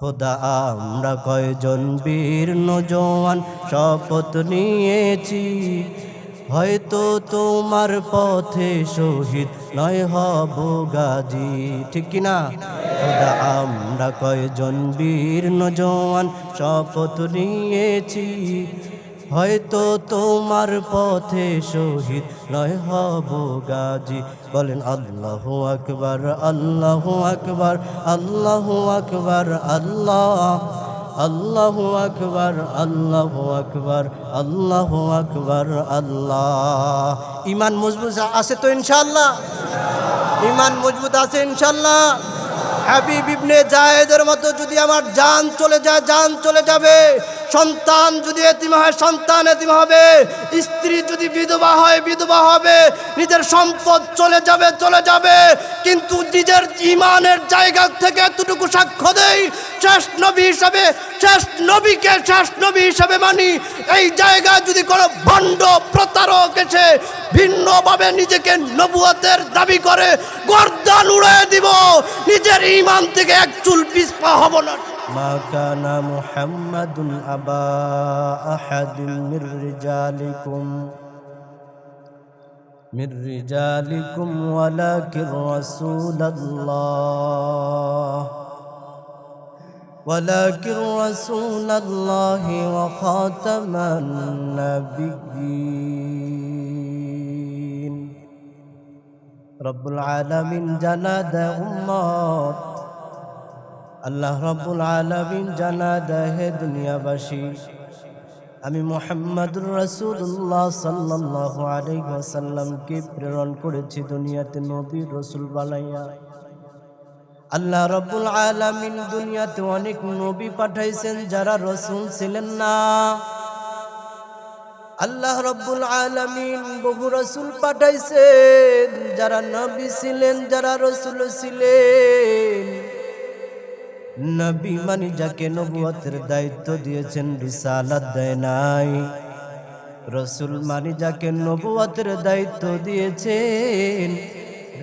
খোদা, আমরা কয়জন বীর নজওয়ান শপথ নিয়েছি। হয়তো তোমার পথে শহীদ নয় হব গাজি, ঠিক কিনা খোদা, আমরা কয়জন বীর নজওয়ান শপথ নিয়েছি। হয়তো তোমার পথে শহীদ নয় হব গাজী। বলেন, আল্লাহ আকবার আল্লাহ আকবার আল্লাহ আকবার, আল্লাহ আল্লাহ আকবার আল্লাহ আকবার আল্লাহ আকবার, আল্লাহ। ইমান মজবুত আছে তো ইনশাল্লাহ ইমান মজবুত আছে ইনশাল্লাহ হাবিব ইবনে জায়েদের মতো যদি আমার জান চলে যায়, জান চলে যাবে। সন্তান যদি এতিম হয়, সন্তান এতিম হবে। স্ত্রী যদি বিধবা হয়, বিধবা হবে। নিজের সম্পদ চলে যাবে চলে যাবে। কিন্তু নিজের ইমানের জায়গা থেকে এতটুকু সাক্ষ্য দেই, শেষ নবী হিসাবে, শেষ নবীকে শেষ নবী হিসাবে মানি। এই জায়গায় যদি কোনো ভণ্ড প্রতারক এসে ভিন্নভাবে নিজেকে নবুয়তের দাবি করে, গর্দান উড়ায় দিব। নিজের ইমান থেকে এক চুল পিছপা হব না। ما كان محمد أبا أحد من رجالكم من رجالكم ولكن رسول الله ولكن رسول الله وخاتم النبيين. رب العالمين جناد أمات আল্লাহ রব্বুল আলমিন জানা দেহে দুনিয়াবাসী। আমি মোহাম্মদুর রসুল্লাহ সাল্লাহ আলাইসাল্লামকে প্রেরণ করেছি দুনিয়াতে নবী রসুল বানাইয়া। আল্লাহ রব্বুল আলমিন দুনিয়াতে অনেক নবী পাঠাইছেন যারা রসুল ছিলেন না। আল্লাহ রব্বুল আলমিন বহু রসুল পাঠাইছেন যারা নবী ছিলেন, যারা রসুল ছিলেন। নবী মানি যাকে নবুয়তের দায়িত্ব দিয়েছেন, রিসালাত দেয় নাই। রসুল মানি যাকে নবুয়তের দায়িত্ব দিয়েছেন,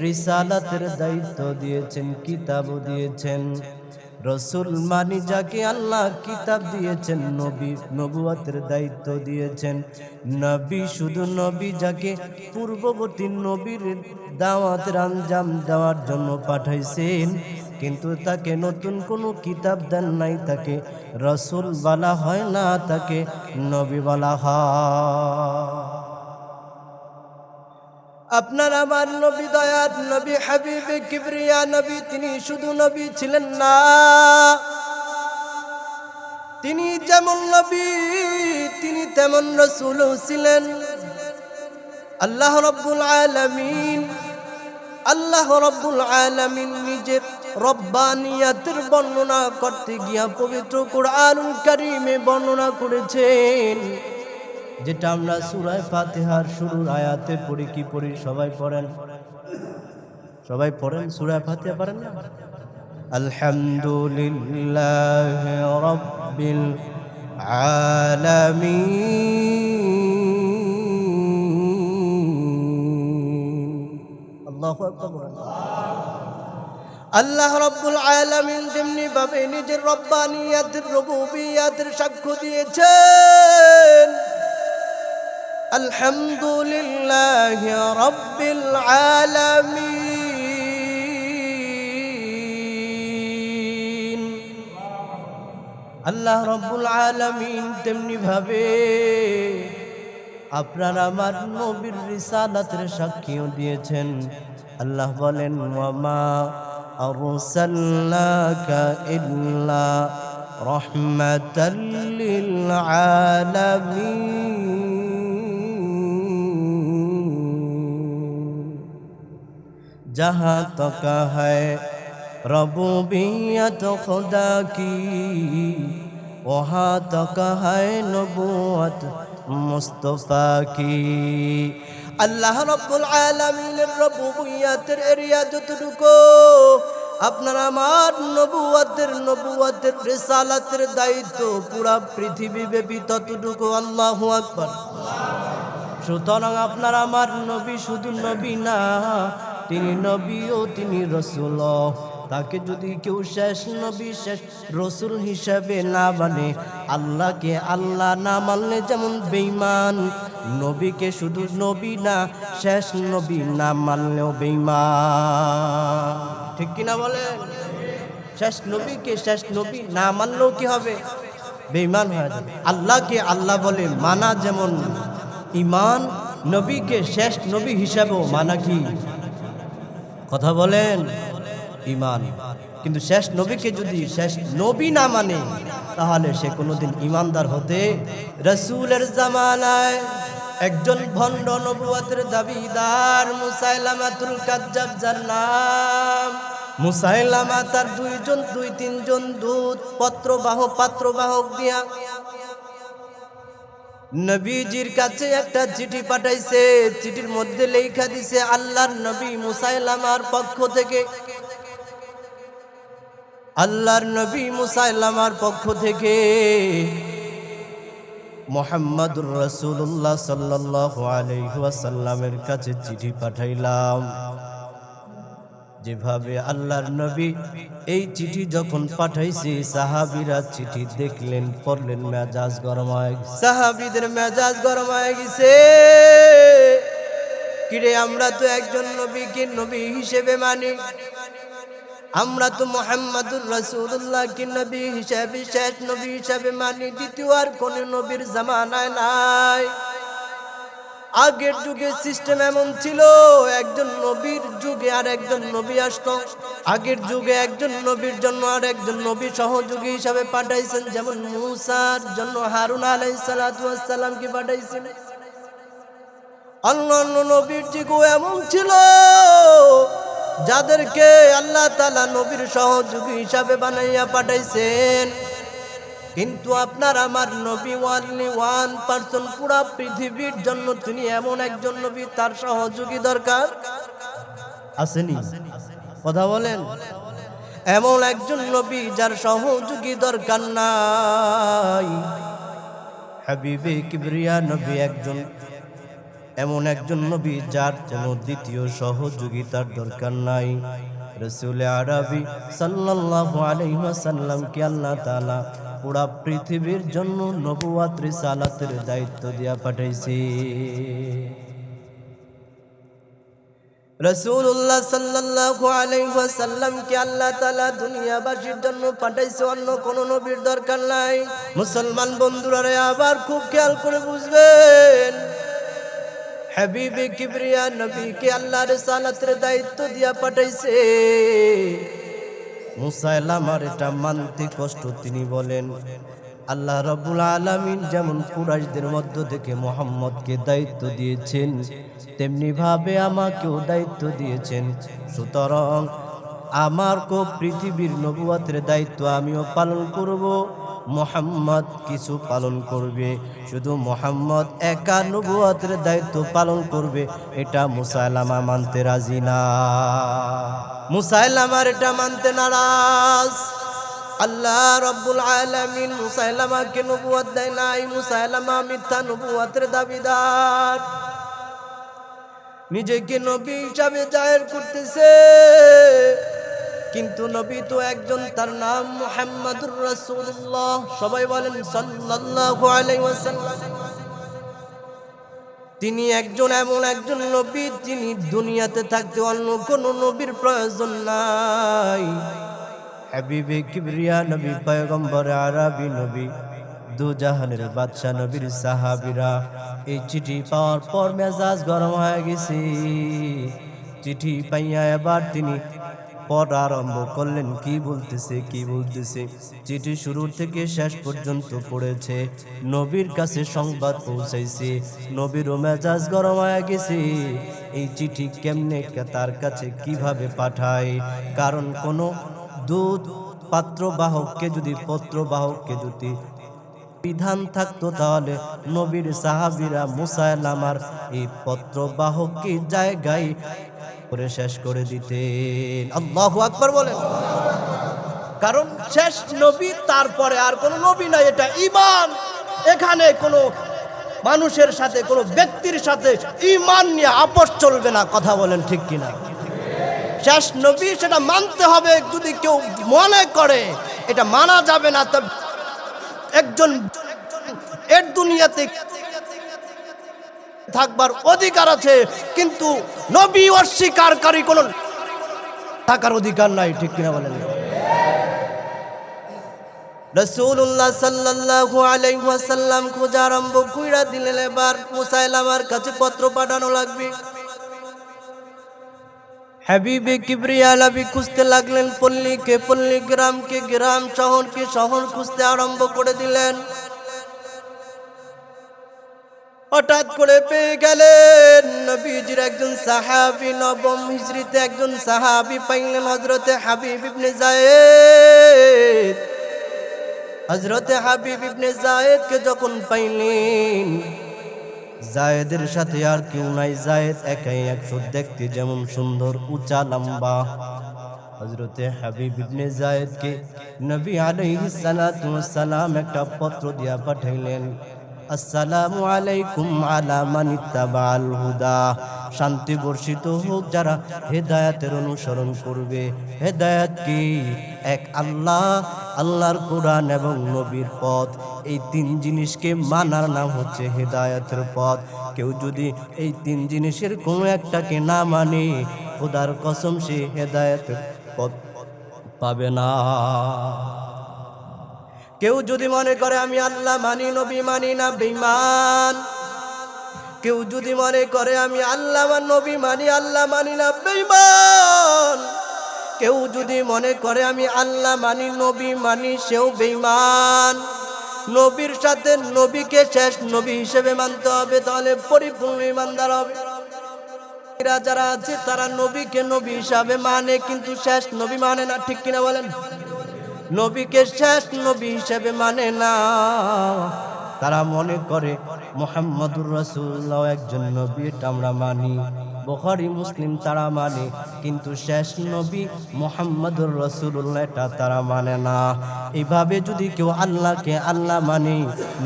রিসালাতের দায়িত্ব দিয়েছেন কিতাব দিয়েছেন। রসুল মানি যাকে আল্লাহ কিতাব দিয়েছেন, নবী নবুয়তের দায়িত্ব দিয়েছেন। নবী শুধু নবী, যাকে পূর্ববর্তী নবীর দাওয়াতের আঞ্জাম দেওয়ার জন্য পাঠাইছেন কিন্তু তাকে নতুন কোনো কিতাব দেন নাই তাকে। রসুল বলা হয় না তাকে, নবী বলা হয়। আপনার আমার নবী দয়ার নবী হাবিবে, কিবরিয়া নবী, তিনি শুধু নবী ছিলেন না। তিনি যেমন নবী, তিনি তেমন রসুল ছিলেন। আল্লাহ রব্বুল আলমিন আল্লাহ রব্বুল আলামিন নিজের রব্বানিয়াতের বর্ণনা করতে গিয়া পবিত্র কোরআনুল কারিমে বর্ণনা করেছেন। যেটা আমরা সুরায় ফাতেহার শুরুর আয়াতে পড়ি, কি পড়ি সবাই পড়েন? সবাই পড়েন সুরায় ফাতিহা পড়েন না? আলহামদুলিল্লাহ রব্বিল আলামিন। আল্লাহু। আল্লাহ রব্বুল আলামিন যেমনি ভাবে নিজের রব্বানিয়াতের রবুবিয়াতের সাক্ষ্য দিয়েছেন, আলহামদুলিল্লাহ রব্বিল আলামিন আল্লাহ রব্বুল আলামিন তেমনি ভাবে আপনার আমার নবীর রিসালাতের সাক্ষীও দিয়েছেন الله ظلن وما أرسلناك إلا رحمة للعالمين. جہاں تک ربوبية ربوبیت وهاتك کی نبوة تک আল্লাহ রব্বুল আলমিনের রবুবিয়াতের এরিয়া যতটুকু, আপনার আমার নবুয়াতের নবুয়াতের রেসালাতের দায়িত্ব পুরা পৃথিবী ব্যাপী ততটুকু, আল্লাহ আকবর। সুতরাং আপনার আমার নবী শুধু নবী না, তিনি নবী ও তিনি রসুল। তাকে যদি কেউ শেষ নবী, শেষ রসুল হিসাবে না মানে আল্লাহকে আল্লাহ না মানলে যেমন বেঈমান, নবীকে শুধু নবী না, শেষ নবী না মানলেও বেঈমান। ঠিক কিনা বলেন শেষ নবীকে শেষ নবী না মানলেও কি হবে? বেঈমান হয়ে যাবে। আল্লাহকে আল্লাহ বলে মানা যেমন ইমান নবীকে শেষ নবী হিসাবেও মানা কি? কথা বলেন। ইমান কিন্তু শেষ নবীকে যদি শেষ নবী না মানে তাহলে সে কোনোদিন ইমানদার হতে রসুলের জামানায় একজন ভণ্ড নবুয়াতের দাবিদার মুসাইলামাতুল কাজ্জাব, যার নাম মুসাইলামা, তার দুইজন, দুই তিনজন দূত, পত্রবাহক, পাত্রবাহক দিয়া নবীজির কাছে একটা চিঠি পাঠাইছে। চিঠির মধ্যে লেখা দিছে, আল্লাহর নবী মুসাইলামার পক্ষ থেকে আল্লাহর নবী মুসাইলামার পক্ষ থেকে মোহাম্মদুর রসুল্লাহ সাল্লাহ আলহাসাল্লামের কাছে চিঠি পাঠাইলাম। যেভাবে আল্লাহর নবী এই চিঠি যখন পাঠাইছি, সাহাবিরা চিঠি দেখলেন, পড়লেন, মেজাজ গরম। সাহাবিদের মেজাজ গরম হয়ে গেছে। কিরে, আমরা তো একজন নবীকে নবী হিসেবে মানি। আমরা তো মোহাম্মদুর রসুল্লাহ কি নবী হিসাবে, শেষ নবী হিসাবে মানি, দ্বিতীয় আর কোন নবীর জামানায় নাই। আগের যুগে সিস্টেম এমন ছিল, একজন নবীর যুগে আর একজন নবী আসতো। আগের যুগে একজন নবীর জন্য আর একজন নবী সহযোগী হিসাবে পাঠাইছেন, যেমন মুসার জন্য হারুন আলাইসালামকে পাঠাইছেন? অন্য অন্য নবীর যুগও এমন ছিল যাদেরকে আল্লাহ তালা নবীর সহযোগী হিসাবে বানাইয়া পাঠাইছেন। কিন্তু আপনার আমার নবী ওয়ানলি ওয়ান পার্সন পুরা পৃথিবীর জন্য তিনি এমন একজন নবী, তার সহযোগী দরকার? আসেনি। কথা বলেন। এমন একজন নবী যার সহযোগী দরকার নাই। হাবিবে কিবরিয়া নবী একজন এমন একজন নবী যার কোনো দ্বিতীয় সহযোগিতার দরকার নাই। রসুল আরবি সাল্লাল্লাহু আলাইহি ওয়াসাল্লাম কি আল্লাহ তাআলা পুরা পৃথিবীর জন্য নবুয়াত রিসালাতের দায়িত্ব দিয়া পাঠাইছে। রসুল্লাহ সাল্লাল্লাহু আলাইহি ওয়াসাল্লাম কি আল্লাহ তাআলা দুনিয়াবাসীর জন্য পাঠাইছে, অন্য কোন নবীর দরকার নাই। মুসলমান বন্ধুরা আবার খুব খেয়াল করে বুঝবেন হাবিবে কিবরিয়া নবীকে আল্লাহর সালাতের দায়িত্ব দিয়া পাঠাইছে। মুসাইলামার এটা মানতে কষ্ট, তিনি বলেন, আল্লাহ রব্বুল আলামিন যেমন কুরাইশদের মধ্য থেকে মোহাম্মদকে দায়িত্ব দিয়েছেন তেমনি ভাবে আমাকেও দায়িত্ব দিয়েছেন। সুতরাং আমার কো পৃথিবীর নবুয়াতের দায়িত্ব আমিও পালন করব। মোহাম্মদ কিছু পালন করবে। শুধু মোহাম্মদ একা নবুয়াতের দায়িত্ব পালন করবে। এটা মুসাইলামা মানতে রাজি না। মুসাইলামার এটা মানতে নারাজ। আল্লাহ রব্বুল আলামিন মুসাইলামাকে নবুয়াত দেয় নাই। মুসাইলামা মিথ্যা নবুয়াতের দাবিদার। নিজেকে নবী হিসাবে জাহের করতেছে। কিন্তু নবী তো একজন, তার নাম মুহাম্মাদুর রাসূলুল্লাহ। সবাই বলেন সাল্লাল্লাহু আলাইহি ওয়াসাল্লাম। তিনি একজন এমন একজন নবী যিনি দুনিয়াতে থাকতে অন্য কোন নবীর প্রয়োজন নাই। হাবিবে কিবরিয়া নবী, পয়গম্বর আরবি নবী, দু জাহানের বাদশাহ নবীর সাহাবিরা। এই চিঠি পাওয়ার পর মেজাজ গরম হয়ে গেছে। চিঠি পাইয়া এবার তিনি পড়া আরম্ভ করলেন। কি বলতেছে কি বলতেছে? চিঠি শুরু থেকে শেষ পর্যন্ত পড়েছে। নবীর কাছে সংবাদ পৌঁছাইছে। নবীরও মেজাজ গরম হয়ে গেছে। এই চিঠি কেমনে তার কাছে কীভাবে পাঠায়? কারণ কোনো দূত, পাত্রবাহককে যদি পত্র বাহককে যদি বিধান থাকতো তাহলে নবীর সাহাবিরা মুসাইলামার এই পত্র পত্রবাহককে জায়গায় করে শেষ করে দিতেন। আল্লাহু আকবার বলেন। কারণ শেষ নবী, তারপরে আর কোনো নবী নাই, এটা ইমান এখানে কোনো মানুষের সাথে, কোনো ব্যক্তির সাথে ইমান নিয়ে আপস চলবে না, কথা বলেন ঠিক কিনা। শেষ নবী সেটা মানতে হবে, যদি কেউ মনে করে, এটা মানা যাবে না, তবে একজন এর দুনিয়াতে থাকবার অধিকার আছে, কিন্তু নবী অস্বীকারী কোন থাকার অধিকার নাই, ঠিক কিনা বলেন? রসুল্লাহ সাল্লাল্লাহু আলাইহি ওয়াসাল্লাম খোঁজা আরম্ভ কইরা দিলেন, এবার মুসাইলামার কাছে পত্র পাঠানো লাগবে। হাবিবে কিবরিয়া নবী খুঁজতে লাগলেন, পল্লীকে পল্লী গ্রামকে গ্রাম শহরকে শহর খুঁজতে আরম্ভ করে দিলেন। হঠাৎ করে পেয়ে গেলেন নবীজির একজন সাহাবি, নবম হিজরিতে একজন সাহাবি পাইলেন হজরতে হাবিব ইবনে জায়েদ হজরতে হাবিব ইবনে জায়েদকে যখন পাইলেন জায়েদের সাথে আর কেউ নাই জায়েদ একাই একশো দেখতে যেমন সুন্দর, উঁচা, লম্বা। হজরতে হাবিব ইবনে জায়েদকে নবী আলাইহিস সালাতু ওয়াস সালাম একটা পত্র দিয়া পাঠাইলেন আসসালামু আলাইকুম আলা মান ইত্তাবাল হুদা। শান্তি বর্ষিত হোক যারা হেদায়াতের অনুসরণ করবে। হেদায়াত কি? এক আল্লাহ, আল্লাহর কোরআন এবং নবীর পথ। এই তিন জিনিসকে মানার নাম হচ্ছে হেদায়াতের পথ। কেউ যদি এই তিন জিনিসের কোনো একটাকে না মানে খোদার কসম সে হেদায়াতের পথ পাবে না। কেউ যদি মনে করে আমি আল্লাহ মানি, নবী মানি না, বেঈমান। কেউ যদি মনে করে আমি আল্লাহ নবী মানি, আল্লাহ মানি না, বেঈমান। কেউ যদি মনে করে আমি আল্লাহ মানি, নবী মানি, সেও বেঈমান। নবীর সাথে নবীকে শেষ নবী হিসেবে মানতে হবে, তাহলে পরিপূর্ণ ইমানদার হবে। যারা আছে, তারা নবীকে নবী হিসাবে মানে কিন্তু শেষ নবী মানে না, ঠিক কিনা বলেন? নবীকে শেষ নবী হিসেবে মানে না। তারা মনে করে মোহাম্মদুর রসুল্লাহ একজন নবী, এটা আমরা মানি। বখারি, মুসলিম তারা মানে কিন্তু শেষ নবী মোহাম্মদুর রসুল্লাহ এটা তারা মানে না। এভাবে যদি কেউ আল্লাহকে আল্লাহ মানে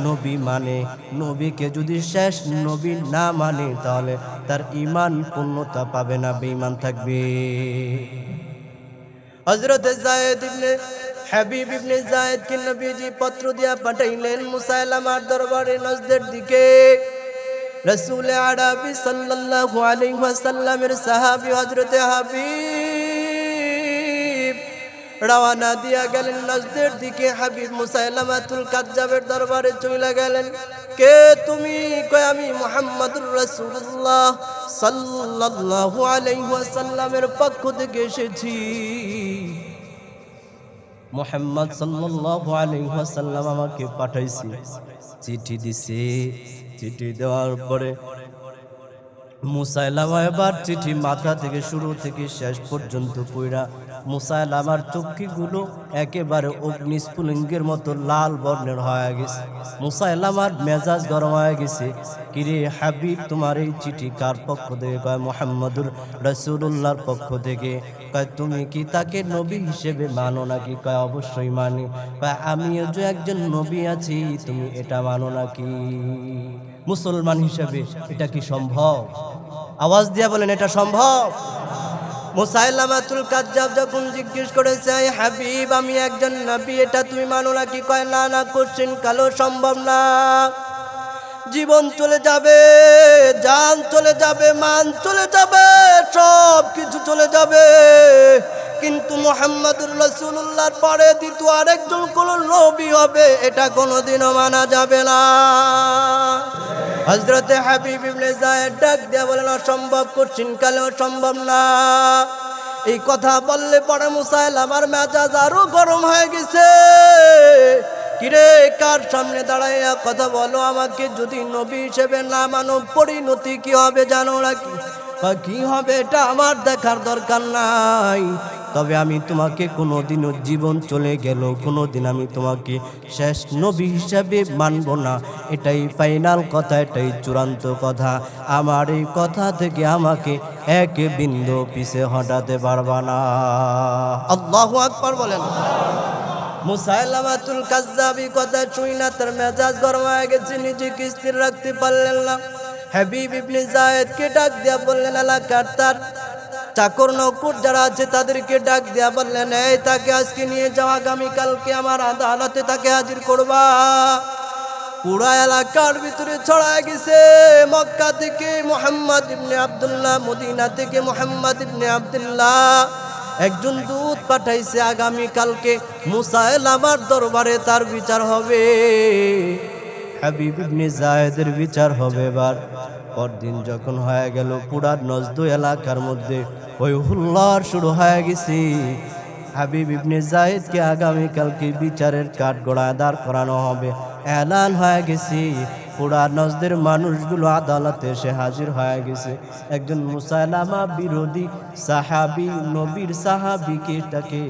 নবী মানে নবীকে যদি শেষ নবী না মানে তাহলে তার ইমান পূর্ণতা পাবে না, বেঈমান থাকবে। হজরত জায়েদ ইবনে হাবিব ইবনে জায়েদ কে নবীজি পত্র দিয়া পাঠাইলেন মুসাইলামার দরবারে নজদের দিকে। রসুল আরবি সাল্লাল্লাহু আলাইহি ওয়াসাল্লামের সাহাবী হযরতে হাবিব রওয়ানা দিয়া গেলেন নজদের দিকে। হাবিব মুসাইলামাতুল কাজ্জাবের দরবারে চলে গেলেন। কে তুমি? কয়, আমি মুহাম্মদুর রাসূলুল্লাহ সাল্লাল্লাহু আলাইহি ওয়াসাল্লামের পক্ষ থেকে এসেছি। মোহাম্মদ সাল্লাল্লাহু আলাইহি ওয়াসাল্লাম আমাকে পাঠাইছে। চিঠি দিছে। চিঠি দেওয়ার পরে মুসাইলামা এবার চিঠি মাথা থেকে শুরু থেকে শেষ পর্যন্ত পইরা মুসাইলামার চক্ষিগুলো একেবারে অগ্নিস্ফুলিঙ্গের মতো লাল বর্ণের হয়ে গেছে। মুসাইলামার মেজাজ গরম হয়ে গেছে। কিরে হাবিব, তোমার এই চিঠি কার পক্ষ থেকে? কয়, মোহাম্মদুর রসুল্লাহর পক্ষ থেকে। কয়, তুমি কি তাকে নবী হিসেবে মানো নাকি? কয়, অবশ্যই মানি। কয়, আমিও যে একজন নবী আছি, তুমি এটা মানো নাকি? মুসলমান হিসেবে, এটা কি সম্ভব? আওয়াজ দিয়া বলেন, এটা সম্ভব? যখন জিজ্ঞেস করেছে, "এই হাবিব, আমি একজন নবী, এটা তুমি মানো কয়, না না সম্ভব না। জীবন চলে যাবে যান চলে যাবে, মান চলে যাবে সব কিছু চলে যাবে। কিন্তু মোহাম্মদুর রসুল্লাহর পরে দ্বিতীয় আরেকজন কোন নবী হবে, এটা কোনোদিনও মানা যাবে না। হজরতে হাবিব ইবনে জায়েদ ডাক দিয়ে বলেন, অসম্ভব কঠিন কালে অসম্ভব না। এই কথা বললে পরে মুসাইল আমার মেজাজ আরও গরম হয়ে গেছে। কিরে, কার সামনে দাঁড়াইয়া কথা বলো আমাকে? যদি নবী হিসেবে না মানো, পরিণতি কি হবে জানো নাকি? কি হবে এটা আমার দেখার দরকার নাই। তবে আমি তোমাকে কোনোদিনও জীবন চলে গেল কোনোদিন আমি তোমাকে শেষ নবী হিসাবে মানব না। এটাই ফাইনাল কথা এটাই চূড়ান্ত কথা। আমার এই কথা থেকে আমাকে এক বিন্দু পিছে হটাতে পারবা না। আল্লাহু আকবার বলেন। মুসাইলামাতুল কাজ্জাবি কথা শুই না তার মেজাজ গরম হয়ে গেছে নিজেকে স্থির রাখতে পারলেন না। হাবিব ইবনে জায়েদকে ডাক দিয়া বললেন এলাকার তার চাকর নকুর যারা আছে তাদেরকে ডাক দেয়া বললেন, এই তাকে আজকে নিয়ে যাও আগামীকালকে আমার আদালতে তাকে হাজির করবা। পুরা এলাকার ভিতরে ছড়ায় গেছে। মক্কা থেকে মোহাম্মদ ইবনে আব্দুল্লাহ, মদিনা থেকে মোহাম্মদ ইবনে আব্দুল্লাহ। একজন দূত পাঠাইছে, আগামী কালকে মুসাইল আমার দরবারে তার বিচার হবে। হাবিব ইবনে জায়েদের বিচার হবে এবার। পরদিন যখন হয়ে গেল পুরার নজদু এলাকার মধ্যে ওই হুল্লার শুরু হয়ে গেছি। হাবিব ইবনে জায়েদকে আগামী কালকে বিচারের কাঠ গোড়ায় দাঁড় করানো হবে। এলান হয়ে গেছে। পুরা নজদের মানুষগুলো আদালতে এসে হাজির হয়ে গেছে। একজন মুসাইলামা বিরোধী সাহাবি, নবীর সাহাবিকে তাকে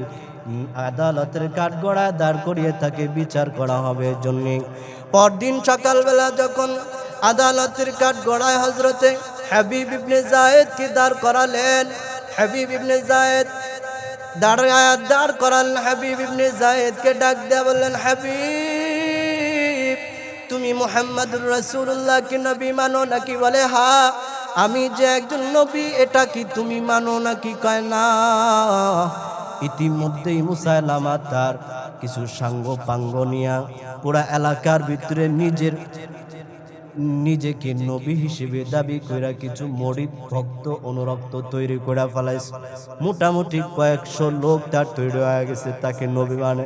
আদালতের কাঠ গড়ায় দাঁড় করিয়ে তাকে বিচার করা হবে জন্যে। পরদিন সকালবেলা যখন আদালতের কাঠ গড়ায় হজরতে হাবিব ইবনে জায়েদকে দাঁড় করালেন, হাবিব ইবনে জায়েদ দাঁড়ায় দাঁড় করালেন, হাবিব ইবনে জায়েদকে ডাক দেয়া বললেন, হাবিব, তুমি মোহাম্মদুর রাসূলুল্লাহ কি নবী মানো নাকি? বলে, হা, আমি যে একজন নবী, এটা কি তুমি মানো নাকি? কয়, না। ইতিমধ্যেই মুসাইলামা তার কিছু সাঙ্গ পাঙ্গ নিয়া পুরা এলাকার ভিতরে নিজের, নিজেকে নবী হিসেবে দাবি কইরা কিছু মরিদ ভক্ত অনুরক্ত তৈরি করে ফেলাইছে। মোটামুটি কয়েকশো লোক তার তৈরি হয়ে গেছে তাকে নবী মানে।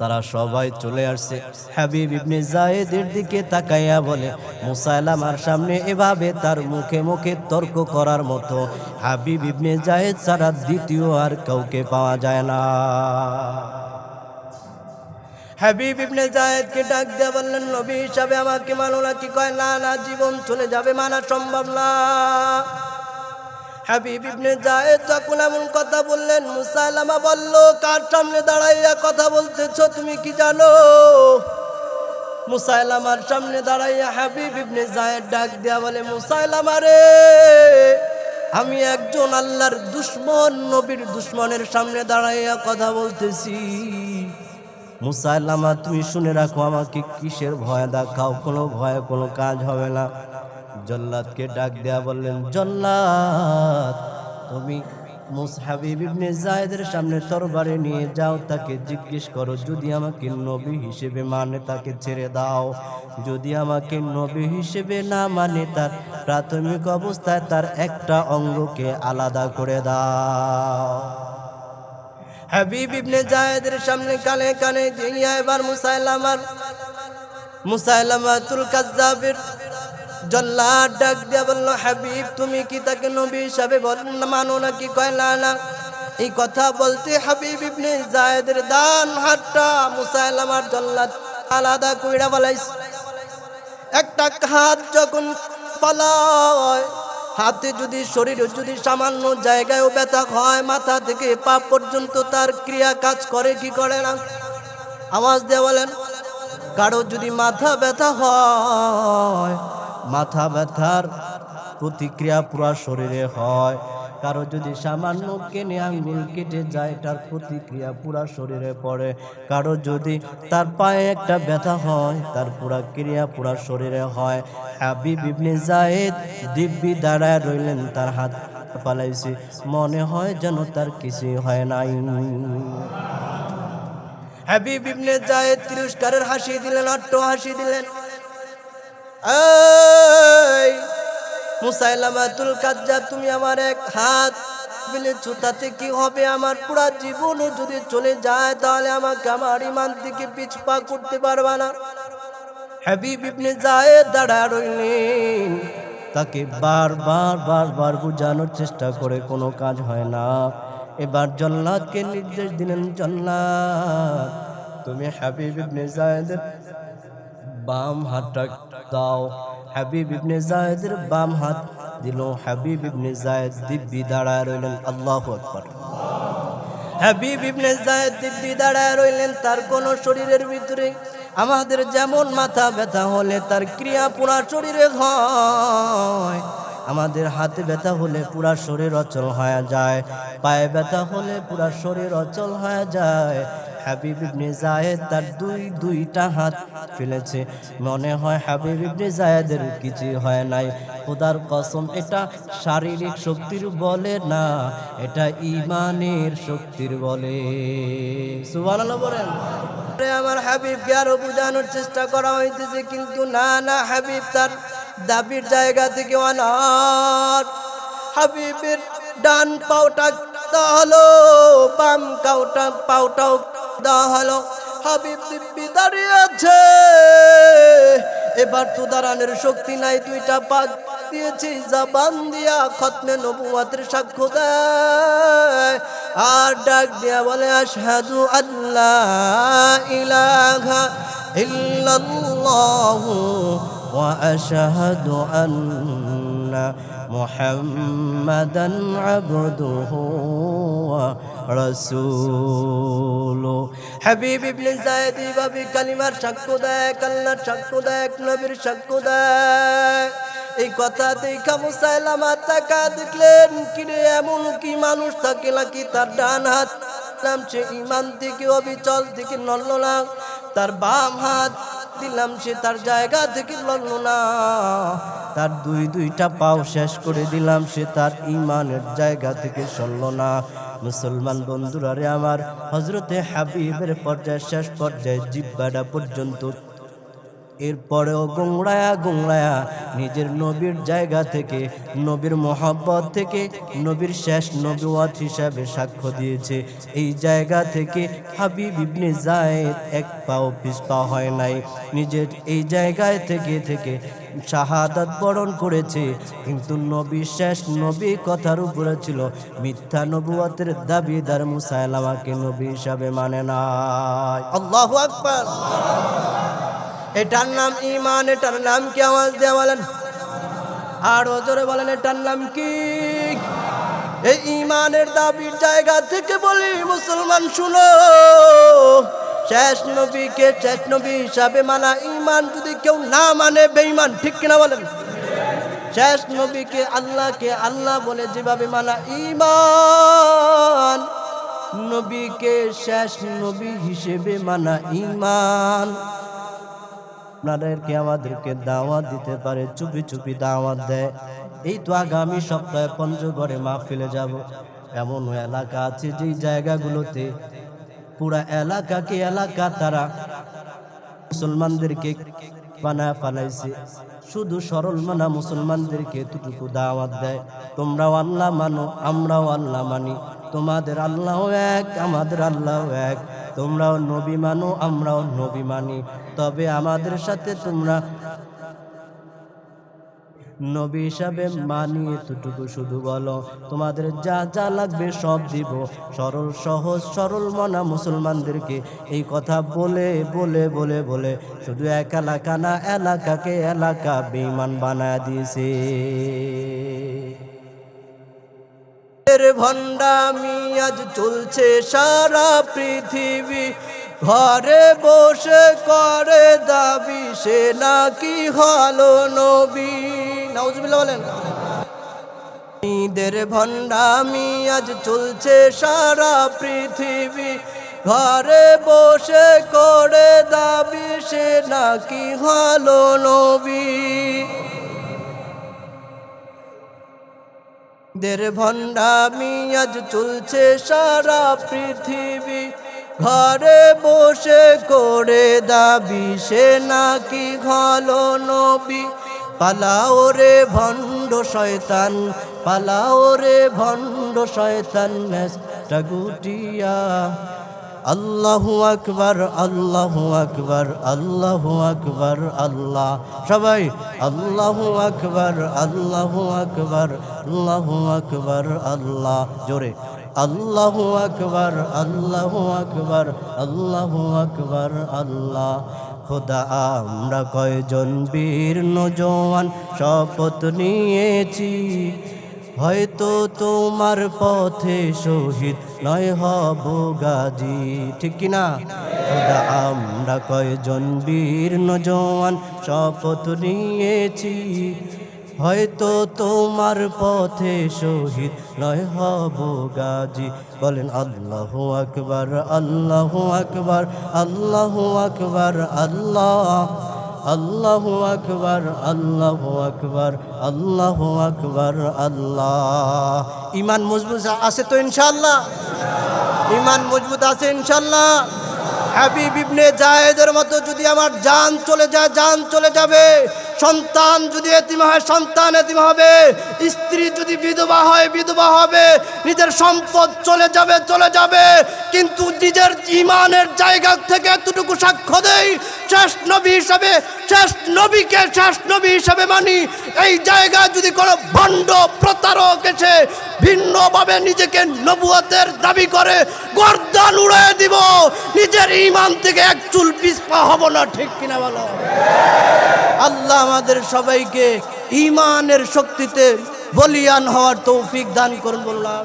তারা সবাই চলে আসছে। হাবিব ইবনে জায়েদের দিকে তাকাইয়া বলে মুসাইলামার সামনে এভাবে তার মুখে মুখে তর্ক করার মতো হাবিব ইবনে জায়েদ ছাড়া দ্বিতীয় আর কাউকে পাওয়া যায় না। হাবিব ইবনে জায়েদকে ডাক দিয়ে বললেন, নবী হিসাবে আমাকে মানো না কি কয়? না না, জীবন চলে যাবে, মানা সম্ভব না। হাবিব ইবনে জায়েদ যখন এমন কথা বললেন, মুসাইলামা বলল, কার সামনে দাঁড়াইয়া কথা বলতেছ, তুমি কি জানো? মুসাইলামার সামনে দাঁড়াইয়া হাবিব ইবনে জায়েদ ডাক দেয়া বলে, মুসাইলামা রে, আমি একজন আল্লাহর দুশ্মন, নবীর দুশ্মনের সামনে দাঁড়াইয়া কথা বলতেছি। মুসাইলামা, তুমি শুনে রাখো, আমাকে কিসের ভয় দেখাও? কোনো ভয়ে কোনো কাজ হবে না। জল্লাদকে ডাক দেয়া বললেন, জল্লাদ, তুমি মুসহাবিব ইবনে জায়েদের সামনে তরবারে নিয়ে যাও, তাকে জিজ্ঞেস করো, যদি আমাকে নবী হিসেবে মানে তাকে ছেড়ে দাও। যদি আমাকে নবী হিসেবে না মানে তার প্রাথমিক অবস্থায় তার একটা অঙ্গকে আলাদা করে দাও। হাবিব ইবনে জায়েদের সামনে কানে কানে দিয়া এবার মুসাইলামার, মুসাইলামাতুল কাজ্জাবের জল্লাদ ডাক দিয়া বলল, হাবিব, তুমি কি তাকে নবী হিসাবে মানো নাকি? কয়, না না। এই কথা বলতে হাবিব ইবনে জায়েদের দান হাতটা মুসাইলামার জল্লাদ আলাদা কইরা বলাইছে একটা হাত যখন পালায়, হাতে যদি শরীর, যদি সামান্য জায়গায়ও ব্যথা হয়, মাথা থেকে পা পর্যন্ত তার ক্রিয়া কাজ করে, কি করে না? আওয়াজ দিয়ে বলেন কারও যদি মাথা ব্যথা হয় মাথা ব্যথার প্রতিক্রিয়া পুরা শরীরে হয়। কারও যদি সামান্য কেনে আঙ্গুল কেটে যায়, তার প্রতিক্রিয়া পুরা শরীরে পড়ে। কারও যদি তার পায়ে একটা ব্যথা হয়, তার পুরা ক্রিয়া পুরা শরীরে হয়। হাবিব ইবনে জায়েদ দিব্যি দাঁড়ায় রইলেন, তার হাত পালাইছে মনে হয় যেন তার কিছুই হয় নাই। হাবিব ইবনে জায়েদ তিরস্কারের হাসি দিলেন, অট্ট হাসি দিলেন। এই, মুসাইলামাতুল কাজ্জাব, তুমি আমার এক হাত ফেলেছো তাতে কি হবে? আমার পুরা জীবনও যদি চলে যায়, তাহলে আমাকে আমার ইমান থেকে পিছপা করতে পারবা না। হাবিব ইবনে জায়েদ দাঁড়া রইলেন। তাকে বারবার বারবার বোঝানোর চেষ্টা করে কোনো কাজ হয় না। এবার জল্লাদকে নির্দেশ দিলেন, জল্লাদ, তুমি হাবিব ইবনে জায়েদের বাম হাতটা দাও। হাবিব ইবনে জায়েদের বাম হাত দিল। হাবিব ইবনে জায়েদ দিব্যি দাঁড়ায় রইলেন, আল্লাহু আকবার। হাবিব ইবনে জায়েদ দিব্যি দাঁড়ায় রইলেন, তার কোন শরীরের ভিতরে আমাদের যেমন মাথা ব্যথা হলে তার ক্রিয়া পুরা শরীরে হয়। আমাদের হাতে ব্যথা হলে পুরা শরীর অচল হয়ে যায়। পায়ে ব্যথা হলে পুরা শরীর অচল হয়ে যায়। হাবিব ইবনে জায়েদ তার দুই, দুইটা হাত ফেলেছে। মনে হয় হাবিব ইবনে জায়েদের কিছু হয় নাই। খোদার কসম, এটা শারীরিক শক্তির বলে না, এটা ইমানের শক্তির বলে। সুবহানাল্লাহ বলেন। আমার হাবিবকে আরও বোঝানোর চেষ্টা করা হইতেছে, কিন্তু না না, হাবিব তার দাবির জায়গা থেকে অনার। হাবিবের ডান পাওটা হলো বাম কাউটা, পাওটাও দেওয়া হাবিব দাঁড়িয়ে আছে। এবার তো দাঁড়ানোর শক্তি নাই, দুইটা পাক দিয়েছি, জবান দিয়া খতমে নবুয়াতের সাক্ষ্য দেয়। আর ডাক দিয়া বলে, আশহাদু আল্লাহ ইলাহা ইল্লাল্লাহু ওয়া আশহাদু আন্না মুহাম্মাদান আবদুহু ওয়া রাসূলুহু হাবিব ইবনে যায়েদ এইভাবে কালিমার সাক্ষ্য দেয় আল্লাহর সাক্ষ্য দেয় নবীর সাক্ষ্য দেয়। এই কথা দেখা মুসাইলামা তাকা দেখলেন, কিরে, এমন কি মানুষ থাকে নাকি তার ডান হাত? সে ইমান থেকে অবিচল থেকে নড়ল না। তার বাম হাত দিলাম সে তার জায়গা থেকে লড়ল না। তার দুই দুইটা পাও শেষ করে দিলাম সে তার ইমানের জায়গা থেকে সরল না। মুসলমান বন্ধুরা রে আমার হজরতে হাবিবের পর্যায়ে, শেষ পর্যায়ে জিব্বাটা পর্যন্ত এরপরেও গোংড়ায়া গোংড়ায়া নিজের নবীর জায়গা থেকে, নবীর মোহাব্বত থেকে, নবীর শেষ নবীওয়াত হিসাবে সাক্ষ্য দিয়েছে। এই জায়গা থেকে হাবিব ইবনে জায়েদ এক পাও পিছপা হয় নাই। নিজের এই জায়গায় থেকে থেকে শাহাদাত বরণ করেছে। কিন্তু নবী শেষ নবী কথার উপরে ছিল, মিথ্যা নবুয়াতের দাবিদার মুসাইলামাকে নবী হিসাবে মানে না আল্লাহু আকবার। এটার নাম ইমান এটার নাম কি? আওয়াজ দিয়ে বলেন। আর জোরে বলেন, এটার নাম কি? এই ইমানের দাবির জায়গা থেকে বলি, মুসলমান শুনো। শেষ নবীকে শেষ নবী হিসাবে মানা ইমান যদি কেউ না মানে বেঈমান, ঠিক কিনা বলেন? শেষ নবীকে আল্লাহকে আল্লাহ বলে যেভাবে মানা ইমান নবীকে শেষ নবী হিসেবে মানা ইমান আপনাদেরকে আমাদেরকে দাওয়াত দিতে পারে, চুপি চুপি দাওয়াত দেয়। এই তো আগামী সপ্তাহে পঞ্চগড়ে মাহফিলে যাব। এমন এলাকা আছে যেই জায়গাগুলোতে পুরা এলাকাকে এলাকা তারা মুসলমানদেরকে পানা পালাইছে শুধু সরল মানা মুসলমানদেরকে এতটুকু দাওয়াত দেয়। তোমরাও আল্লাহ মানো, আমরাও আল্লাহ মানি। তোমাদের আল্লাহ এক, আমাদের আল্লাহ এক। তোমরাও নবী মানো, আমরাও নবী মানি। তবে আমাদের সাথে তোমরা নবী হিসাবে মানি, এতটুকু শুধু বলো। তোমাদের যা যা লাগবে সব দিব। সরল, সহজ, সরল মনা মুসলমানদেরকে এই কথা বলে বলে বলে বলে। শুধু এক এলাকা না, এলাকাকে এলাকা বেইমান বানায় দিয়েছে। এর ভণ্ডামি আজ চলছে সারা পৃথিবী। ঘরে বসে করে দাবি, সে নাকি হলো নবী। নাউজুবিল্লাহ বলেন। ঈদের ভণ্ডামি আজ চলছে সারা পৃথিবী। ঘরে বসে করে দাবি, সে নাকি হলো নবী। দের ভণ্ডা আজ চলছে সারা পৃথিবী। ঘরে বসে করে দাবি, সে নাকি ঘল নবী পালাও রে ভণ্ড শয়তান, পালাও রে ভণ্ড শয়তান গুটিয়া। আল্লাহু আকবার আল্লাহু আকবার আল্লাহু আকবার, আল্লাহ। সবাই আল্লাহু আকবার আল্লাহু আকবার আল্লাহু আকবার, আল্লাহ। জোরে। আল্লাহু আকবার আল্লাহু আকবার আল্লাহু আকবার, আল্লাহ। খোদা, আমরা কয়জন বীর নজওয়ান, শপথ নিয়েছি। হয়তো তোমার পথে শহীদ নয় হব গাজী। ঠিক কিনা খোদা, আমরা কয়জন বীর নজওয়ান শপথ নিয়েছি। হয়তো তোমার পথে শহীদ নয় হব গাজী। বলেন, আল্লাহ আকবার আল্লাহ আকবার আল্লাহ আকবার, আল্লাহ আল্লাহ আকবর আল্লাহ আকবর আল্লাহ আকবর, আল্লাহ। ইমান মজবুত আছে তো ইনশাল্লাহ ইমান মজবুত আছে ইনশাল্লাহ হাবিব ইবনে জায়েদের মতো যদি আমার জান চলে যায়, জান চলে যাবে। সন্তান যদি এতিম হয়, সন্তান এতিম হবে। স্ত্রী যদি বিধবা হয়, বিধবা হবে। নিজের সম্পদ চলে যাবে চলে যাবে। কিন্তু নিজের ইমানের জায়গা থেকে এতটুকু সাক্ষ্য দেই, শেষ নবী হিসাবে, শেষ নবীকে শেষ নবী হিসাবে মানি। এই জায়গায় যদি কোনো ভণ্ড প্রতারক এসে ভিন্নভাবে নিজেকে নবুয়তের দাবি করে, গর্দান উড়াই দিব। নিজের ইমান থেকে এক চুল পিছপা হব না, ঠিক কিনা বলো? আল্লাহ আমাদের সবাইকে ইমানের শক্তিতে বলিয়ান হওয়ার তৌফিক দান করুন বললাম।